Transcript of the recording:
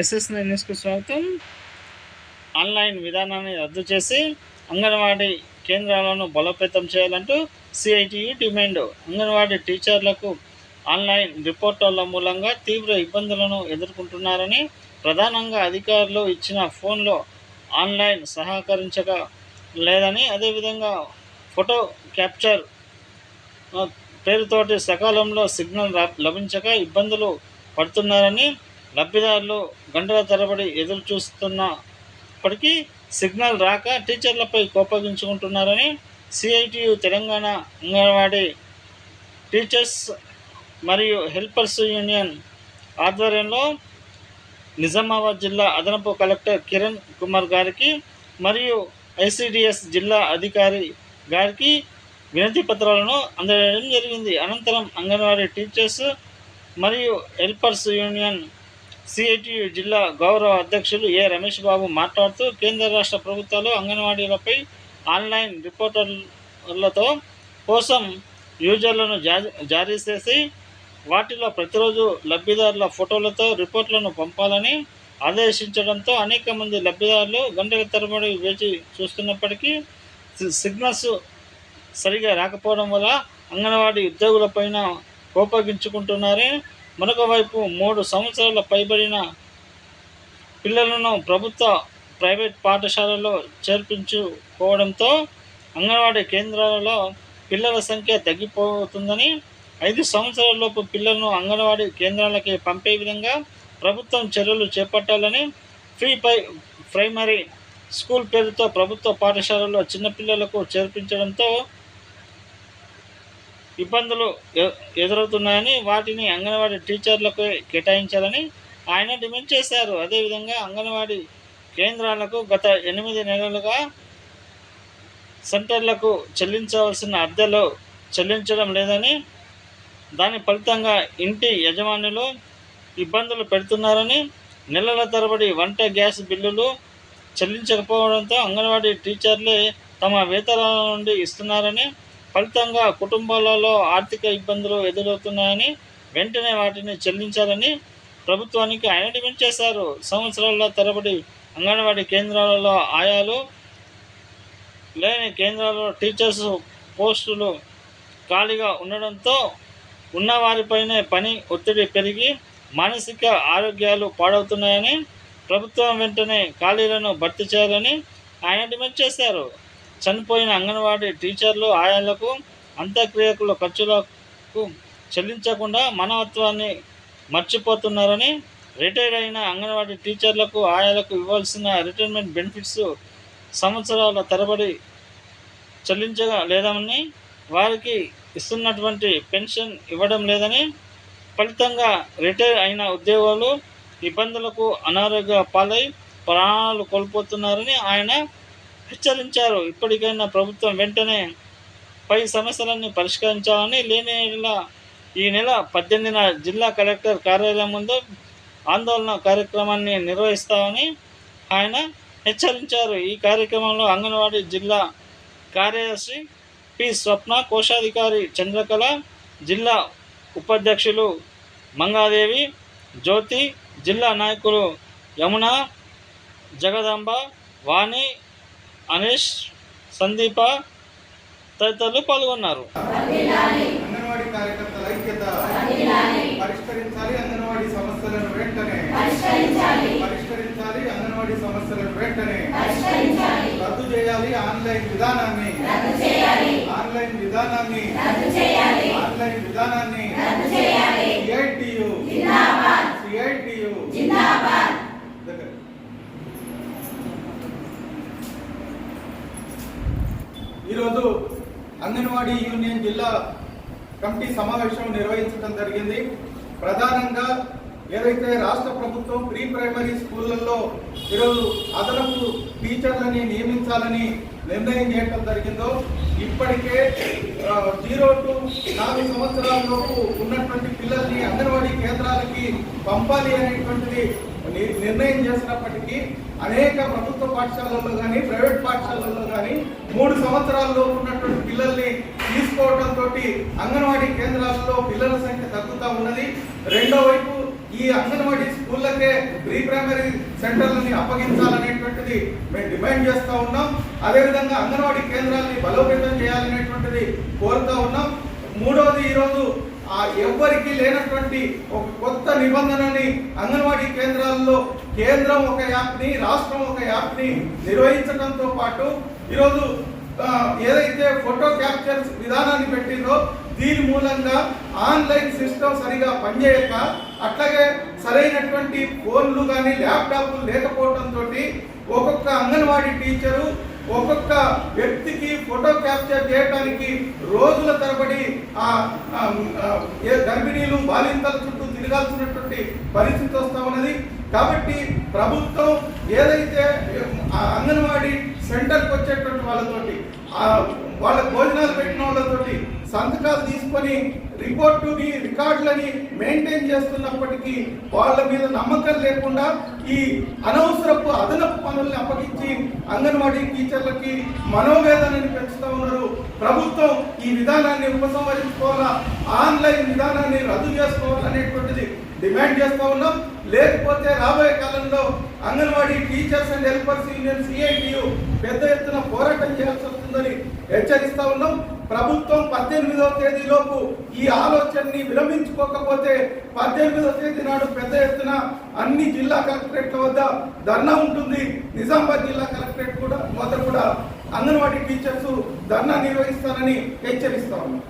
SS న్యూస్కు స్వాగతం. Online విధానాన్ని రద్దు చేసి అంగన్వాడీ కేంద్రాలను బలోపేతం చేయాలంటూ సిఐటియు డిమాండ్. అంగన్వాడీ టీచర్లకు ఆన్లైన్ రిపోర్టర్ల మూలంగా తీవ్ర ఇబ్బందులను ఎదుర్కొంటున్నారని ప్రధానంగా అధికారులు ఇచ్చిన ఫోన్లో ఆన్లైన్ సహకరించక లేదని అదేవిధంగా ఫోటో క్యాప్చర్ పేరుతోటి సకాలంలో సిగ్నల్ లభించక ఇబ్బందులు పడుతున్నారని లబ్ధిదారులు గంటల తరబడి ఎదురు చూస్తున్నప్పటికీ సిగ్నల్ రాక టీచర్లపై కోపగించుకుంటున్నారని సిఐటియు తెలంగాణ అంగన్వాడీ టీచర్స్ మరియు హెల్పర్స్ యూనియన్ ఆధ్వర్యంలో నిజామాబాద్ జిల్లా అదనపు కలెక్టర్ కిరణ్ కుమార్ గారికి మరియు ఐసిడిఎస్ జిల్లా అధికారి గారికి వినతి పత్రాలను అందజేయడం జరిగింది. అనంతరం అంగన్వాడీ టీచర్స్ మరియు హెల్పర్స్ యూనియన్ సిఐటియు జిల్లా గౌరవ అధ్యక్షులు ఏ రమేష్ బాబు మాట్లాడుతూ కేంద్ర రాష్ట్ర ప్రభుత్వాలు అంగన్వాడీలపై ఆన్లైన్ రిపోర్టర్లతో కోసం యూజర్లను జా- జారీ చేసి వాటిలో ప్రతిరోజు లబ్ధిదారుల ఫోటోలతో రిపోర్ట్లను పంపాలని ఆదేశించడంతో అనేక మంది లబ్ధిదారులు గంటల తరబడి వేచి చూస్తున్నప్పటికీ సిగ్నల్స్ సరిగా రాకపోవడం వల్ల అంగన్వాడీ ఉద్యోగులపైన కోపగించుకుంటున్నారని మరొక వైపు మూడు సంవత్సరాల పైబడిన పిల్లలను ప్రభుత్వ ప్రైవేట్ పాఠశాలలో చేర్పించుకోవడంతో అంగన్వాడీ కేంద్రాలలో పిల్లల సంఖ్య తగ్గిపోతుందని ఐదు సంవత్సరాలలోపు పిల్లలను అంగన్వాడీ కేంద్రాలకి పంపే విధంగా ప్రభుత్వం చర్యలు చేపట్టాలని ఫ్రీ పై ప్రైమరీ స్కూల్ పేరుతో ప్రభుత్వ పాఠశాలలో చిన్నపిల్లలకు చేర్పించడంతో ఇబ్బందులు ఎదురవుతున్నాయని వాటిని అంగన్వాడీ టీచర్లకు కేటాయించాలని ఆయన డిమాండ్ చేశారు. అదేవిధంగా అంగన్వాడీ కేంద్రాలకు గత ఎనిమిది నెలలుగా సెంటర్లకు చెల్లించవలసిన అద్దెలు చెల్లించడం లేదని దాని ఫలితంగా ఇంటి యజమానులు ఇబ్బందులు పెడుతున్నారని నెలల తరబడి వంట గ్యాస్ బిల్లులు చెల్లించకపోవడంతో అంగన్వాడీ టీచర్లే తమ వేతనాల నుండి ఇస్తున్నారని ఫలితంగా కుటుంబాలలో ఆర్థిక ఇబ్బందులు ఎదురవుతున్నాయని వెంటనే వాటిని చెల్లించాలని ప్రభుత్వానికి ఆయన డిమాండ్ చేశారు. సంవత్సరాల తరబడి అంగన్వాడీ కేంద్రాలలో ఆయాలు లేని కేంద్రాలలో టీచర్స్ పోస్టులు ఖాళీగా ఉండడంతో ఉన్నవారిపైనే పని ఒత్తిడి పెరిగి మానసిక ఆరోగ్యాలు పాడవుతున్నాయని ప్రభుత్వం వెంటనే ఖాళీలను భర్తీ చేయాలని ఆయన డిమాండ్ చేశారు. చనిపోయిన అంగన్వాడీ టీచర్లు ఆయాలకు అంత్యక్రియకుల ఖర్చులకు చెల్లించకుండా మానవత్వాన్ని మర్చిపోతున్నారని రిటైర్ అయిన అంగన్వాడీ టీచర్లకు ఆయాలకు ఇవ్వాల్సిన రిటైర్మెంట్ బెనిఫిట్స్ సంవత్సరాల తరబడి చెల్లించలేదని వారికి ఇస్తున్నటువంటి పెన్షన్ ఇవ్వడం లేదని ఫలితంగా రిటైర్ అయిన ఉద్యోగులు ఇబ్బందులకు అనారోగ్య పాలై ప్రాణాలు కోల్పోతున్నారని ఆయన హెచ్చరించారు. ఇప్పటికైనా ప్రభుత్వం వెంటనే పై సమస్యలన్నీ పరిష్కరించాలని లేని ఈ నెల పద్దెనిమిదిన జిల్లా కలెక్టర్ కార్యాలయం ముందు ఆందోళన కార్యక్రమాన్ని నిర్వహిస్తామని ఆయన హెచ్చరించారు. ఈ కార్యక్రమంలో అంగన్వాడీ జిల్లా కార్యదర్శి పి స్వప్న కోశాధికారి చంద్రకళ జిల్లా ఉపాధ్యక్షులు మంగాదేవి జ్యోతి జిల్లా నాయకులు యమున జగదాంబ వాణి అనీష్ సందీప తదితరులు పాల్గొన్నారు. అంగన్వాడీ కార్యకర్తల ఐక్యత పరిష్కరించాలి అంగన్వాడీ సమస్యలను వెంటనే. పరిష్కరించాలి. అంగన్వాడీ సమస్యలను వెంటనే. రద్దు చేయాలి ఆన్లైన్ విధానాన్ని. ఆన్లైన్ విధానాన్ని. ఆన్లైన్ విధానాన్ని సిఐటియు సిఐటియు దగ్గర ఈరోజు అంగన్వాడీ యూనియన్ జిల్లా కమిటీ సమావేశం నిర్వహించడం జరిగింది. ప్రధానంగా ఏదైతే రాష్ట్ర ప్రభుత్వం ప్రీ ప్రైమరీ స్కూళ్ళల్లో ఈరోజు అదనపు టీచర్లని నియమించాలని నిర్ణయం చేయడం జరిగిందో ఇప్పటికే జీరో టు నాలుగు సంవత్సరాల లోపు ఉన్నటువంటి పిల్లల్ని అంగన్వాడీ కేంద్రాలకి పంపాలి అనేటువంటిది నిర్ణయం చేసినప్పటికీ అనేక ప్రభుత్వ పాఠశాలల్లో కానీ ప్రైవేట్ పాఠశాలల్లో కానీ మూడు సంవత్సరాల్లో ఉన్నటువంటి పిల్లల్ని తీసుకోవడంతో అంగన్వాడీ కేంద్రాలలో పిల్లల సంఖ్య తగ్గుతూ ఉన్నది. రెండో వైపు ఈ అంగన్వాడీ స్కూళ్ళకే ప్రీ ప్రైమరీ సెంటర్లని అప్పగించాలనేటువంటిది మేము డిమాండ్ చేస్తూ ఉన్నాం. అదేవిధంగా అంగన్వాడీ కేంద్రాలని బలోపేతం చేయాలనేటువంటిది కోరుతూ ఉన్నాం. మూడవది ఈరోజు ఆ ఎవ్వరికి లేనటువంటి ఒక కొత్త నిబంధనని అంగన్వాడీ కేంద్రాల్లో కేంద్రం ఒక యాప్ని రాష్ట్రం ఒక యాప్ని నిర్వహించడంతో పాటు ఈరోజు ఏదైతే ఫోటో క్యాప్చర్ విధానాన్ని పెట్టిందో దీని మూలంగా ఆన్లైన్ సిస్టమ్ సరిగా పనిచేయక అట్లాగే సరైనటువంటి ఫోన్లు కానీ ల్యాప్టాప్లు లేకపోవడంతో ఒక్కొక్క అంగన్వాడీ టీచరు ఒక్కొక్క వ్యక్తికి ఫోటో క్యాప్చర్ చేయడానికి రోజుల తరబడి ఆ ఏ గర్భిణీలు బాలింతల చుట్టూ తిరగాల్సినటువంటి పరిస్థితి వస్తూ ఉన్నది. కాబట్టి ప్రభుత్వం ఏదైతే ఆ అంగన్వాడీ సెంటర్కి వచ్చేటువంటి వాళ్ళతోటి వాళ్ళ భోజనాలు పెట్టిన వాళ్ళతో సంతకాలు తీసుకొని రిపోర్టుని రికార్డులని మెయింటైన్ చేస్తున్నప్పటికీ వాళ్ళ మీద నమ్మకం లేకుండా ఈ అనవసరపు అదనపు పనుల్ని అప్పగించి అంగన్వాడీ టీచర్లకి మనోవేదనని పెంచుతూ ఉన్నారు. ప్రభుత్వం ఈ విధానాన్ని ఉపసంహరించుకోవాలా? ఆన్లైన్ విధానాన్ని రద్దు చేసుకోవాలనేటువంటిది డిమాండ్ చేస్తా ఉన్నాం. లేకపోతే రాబోయే కాలంలో Anganwadi teachers and helpers union CITU పెద్ద ఎత్తున పోరాటం చేయాల్సి వస్తుందని హెచ్చరిస్తూ ఉన్నాం. ప్రభుత్వం పద్దెనిమిదవ తేదీలోపు ఈ ఆలోచనని విరమించుకోకపోతే పద్దెనిమిదవ తేదీ నాడు పెద్ద ఎత్తున అన్ని జిల్లా కలెక్టరేట్ల వద్ద ధర్నా ఉంటుంది. నిజామాబాద్ జిల్లా కలెక్టరేట్ కూడా వద్ద కూడా అంగన్వాడీ టీచర్స్ ధర్నా నిర్వహిస్తారని హెచ్చరిస్తా ఉన్నాం.